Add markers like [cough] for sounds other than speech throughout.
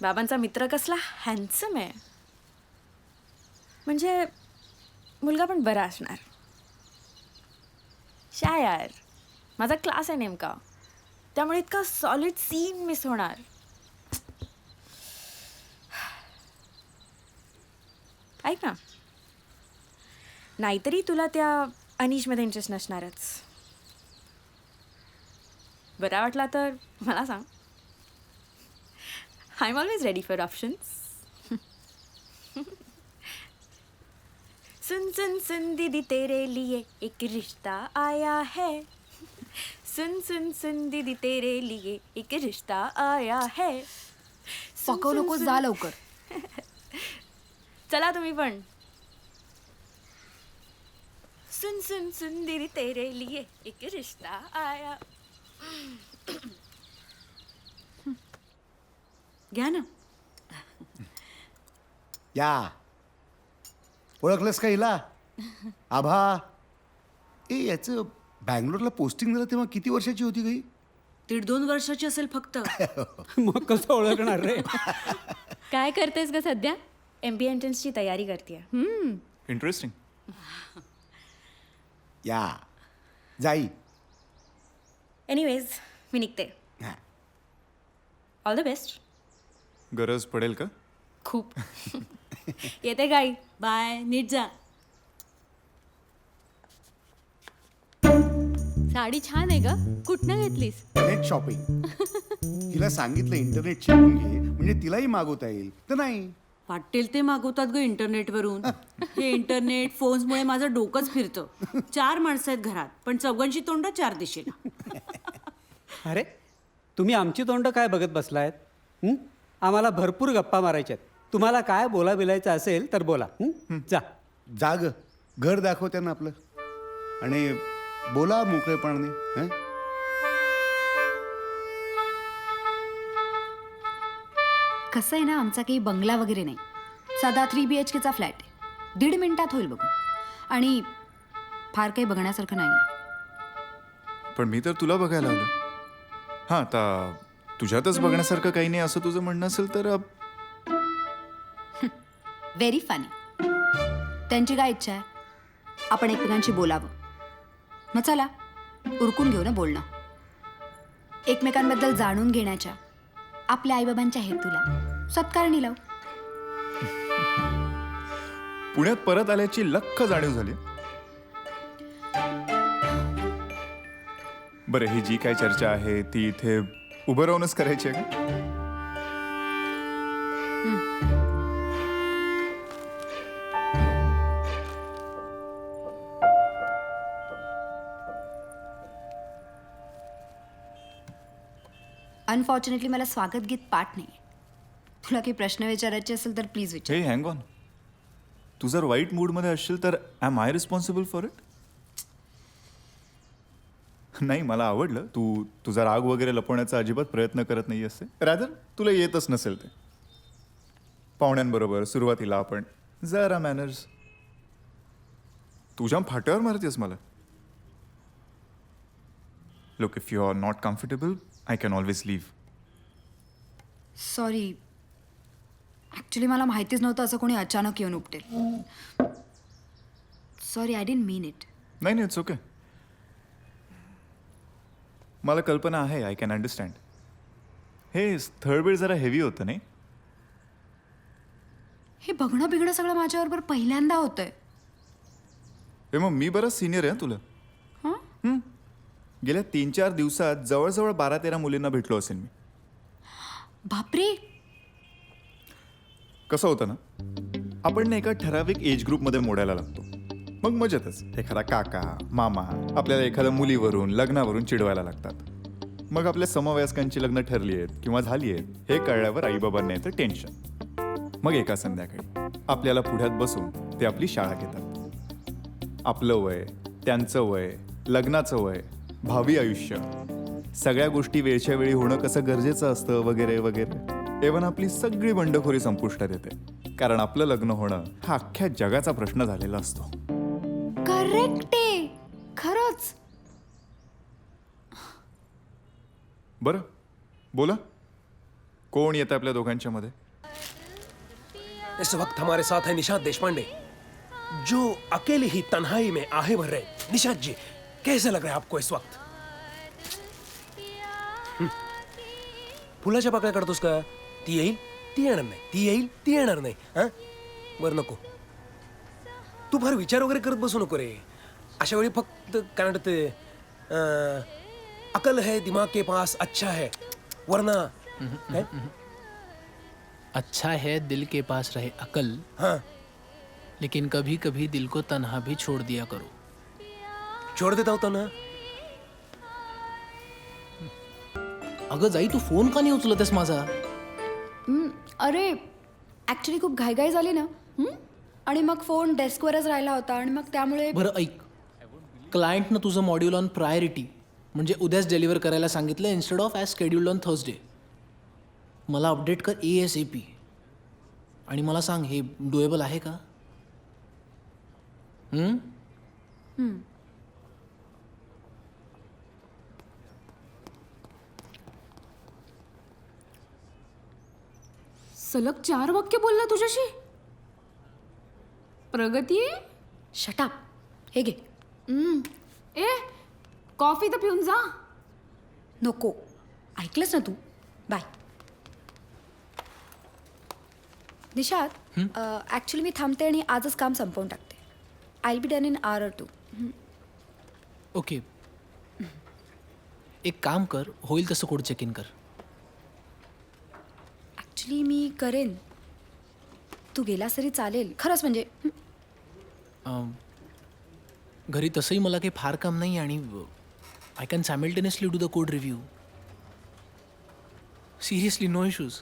बाबांचा मित्र कसला? हँडसम आहे. म्हणजे मुलगा पण बरा असणार. शा यार माझा क्लास आहे नेमका. त्यामुळे इतका सॉलिड सीन मिस होणार. ऐक ना. नाहीतरी तुला त्या अनिशमध्ये इंटरेस्ट नसणारच. बरा वाटला तर मला सांग. I am always ready for options सुन सुन सुन दीदी तेरे लिए एक रिश्ता आया है। सुन सुन सुन दीदी तेरे लिए एक रिश्ता आया है। सुन, पकव सुन, नको सुन. जा लवकर. चला तुम्ही पण. सुन सुन सुन दीदी तेरे लिए एक रिश्ता आया. घ्या ना. या. ओळखलंस का हिला? आभा. ए याचं बँगलोरला पोस्टिंग झालं तेव्हा किती वर्षाची होती गई दीड दोन वर्षाची असेल फक्त. [laughs] मग कसं ओळखणार रे? काय करतेस ग सध्या? एम बी एंट्रन्सची तयारी करते इंटरेस्टिंग या. जाई. एनिवेज मी निघते. हा. ऑल द बेस्ट गरज पडेल का? खूप. येते गाई. बाय. नीट जा. साडी छान आहे ग. कुठनं घेतलीस? नेट शॉपिंग तिला सांगितलं इंटरनेट शिकून घे. म्हणजे तिलाही मागवता येईल. तर नाही. वाटेल ते मागवतात ग इंटरनेटवरून हे इंटरनेट फोन्समुळे माझं डोकंच फिरतं. चार माणसं आहेत घरात पण चौघांची तोंड चार दिशेला अरे तुम्ही आमची तोंड काय बघत बसलायत? हं? आम्हाला भरपूर गप्पा मारायच्यात. तुम्हाला काय बोला बिलायचं असेल तर बोला. हं? जा. जाग. घर दाखव त्यांना आपलं. आणि बोला मोकळेपणाने. हं? कसं आहे ना आमचा काही बंगला वगैरे नाही. साधा थ्री बी एच केचा फ्लॅट आहे. दीड मिनिटात होईल बघून आणि फार काही बघण्यासारखं नाही. पण मी तर तुला बघायला आलो. हां आता तुझ्यातच बघण्यासारखं काही नाही असं तुझं म्हणणं असेल तर व्हेरी फनी त्यांची काय इच्छा आहे? आपण एकमेकांशी बोलावं. मग चला उरकून घेऊ ना बोलणं. एकमेकांबद्दल जाणून घेण्याच्या आपल्या आईबाबांच्या हेतूला. सत्कारणी लावू. पुण्यात परत आल्याची लख्ख जाणीव झाली. बरं ही जी काय चर्चा आहे ती इथे उभं राहूनच करायची आहे का? अनफॉर्च्युनेटली मला स्वागत गीत पाठ नाही तुला काही प्रश्न विचारायचे असेल तर प्लीज विचार. हे हँग ऑन तू जर वाईट मूडमध्ये असशील तर am I responsible for it [laughs] नाही मला आवडलं. तू तुझा राग वगैरे लपवण्याचा अजिबात प्रयत्न करत नाही असते रादर तुला येतच नसेल ते. पाहुण्यांबरोबर सुरुवातीला आपण जरा मॅनर्स तुझ्या फाट्यावर मारतेस मला. लोक if you are not comfortable I can always leave sorry actually मला माहितीच नव्हतं असं कोणी अचानक येऊन उपटेल. Sorry I didn't mean it नाही नाही इट्स ओके मला कल्पना आहे आय कॅन अंडरस्टँड हे स्थळबीळ जरा हेवी होतं नाही? हे बघणं बिघणं सगळं माझ्याबरोबर पहिल्यांदा होतंय. हे मग मी बरंच सिनियर आहे हं तुला? हं. गेल्या तीन चार दिवसात जवळजवळ बारा तेरा मुलींना भेटलो असेल मी. बापरे! कसं होतं ना आपण ना एका ठराविक एज ग्रुपमध्ये मोडायला लागतो. मग मजेतच. एखादा काका मामा आपल्याला एखाद्या मुलीवरून लग्नावरून चिडवायला लागतात. मग आपल्या समवयस्कांची लग्न ठरली आहेत किंवा झाली आहेत हे कळल्यावर आईबाबांना येतं टेन्शन. मग एका संध्याकाळी आपल्याला पुढ्यात बसून ते आपली शाळा घेतात. आपलं वय त्यांचं वय लग्नाचं वय भावी आयुष्य सगळ्या गोष्टी वेळच्या वेळी होणं कसं गरजेचं असतं वगैरे वगैरे एव्हन आपली सगळी बंडखोरी संपुष्टात येते. कारण आपलं लग्न होणं हा अख्ख्या जगाचा प्रश्न झालेला असतो. बरं. बोला. कोण येतं आपल्या दोघांच्या मध्ये? इस वक्त हमारे साथ है निशांत देशपांडे जो अकेले ही तन्हाई में आहे भर रहे। निशांत जी कैसे लग रहा है आपको इस वक्त? फुलाच्या पाकळ्या काढतोस का ती येईल ती येणार नाही। ती येईल ती येणार नाही। हा? बरं नको तू फार विचार वगैरे करत बसू नको रे। अशा वेळी फक्त काय म्हणते अं, अकल है दिमाग के पास अच्छा है वरना काय? अच्छा है दिल के पास रहे अकल। हाँ। लेकिन कभी कभी दिल को तन्हा भी छोड़ दिया करो। छोड देता होता ना अगं जाई तू फोन का नाही उचलतेस माझा? हं, अरे ॲक्च्युली खूप घाईघाई झाली ना? हं? आणि मग फोन डेस्कवरच राहिला होता आणि मग त्यामुळे बरं ऐक. क्लायंटनं तुझं मॉड्यूल ऑन प्रायोरिटी म्हणजे उद्याच डिलिव्हर करायला सांगितलं instead of as scheduled on Thursday मला अपडेट कर ए एस ए पी आणि मला सांग हे डुएबल आहे का? हं? सलग चार वाक्य बोलला तुझ्याशी? प्रगती? शटाप हे घे. ए कॉफी तर पिऊन जा. नको. ऐकलंस ना तू? बाय. निशाद ॲक्च्युली मी थांबते आणि आजच काम संपवून टाकते. I be done in hour or two okay. एक काम कर होईल तसं कोड चेक इन कर. ॲक्च्युली मी करेन. तू गेलास तरी चालेल. खरंच म्हणजे घरी तसंही मला काही फार काम नाही आणि I can simultaneously do the code review seriously no issues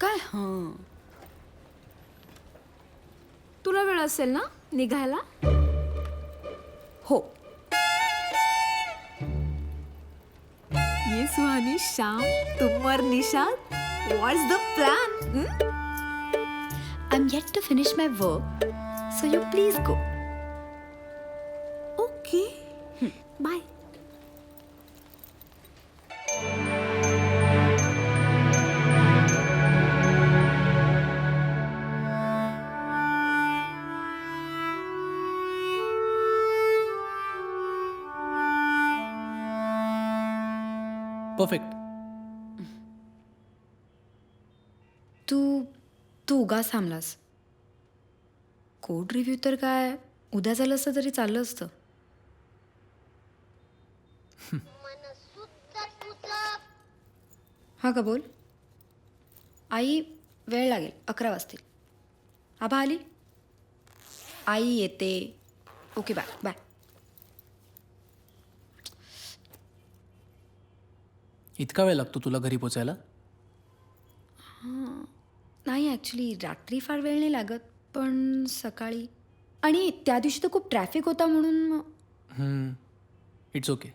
काय? हां. तुला वेळ असेल ना? निघायला? ये सुहानी शाम तुम और Nishad what's the plan I am yet to finish my work so you please go Perfect तू तू उगाच थांबलास. कोड रिव्ह्यू तर काय उद्या झालं असतं तरी चाललं असतं. हा का बोल? आई वेळ लागेल अकरा वाजतील. आबा आली? आई येते. Okay bye bye. इतका वेळ लागतो तुला घरी पोचायला? नाही ॲक्च्युली रात्री फार वेळ नाही लागत पण सकाळी. आणि त्या दिवशी तर खूप ट्रॅफिक होता म्हणून इट्स ओके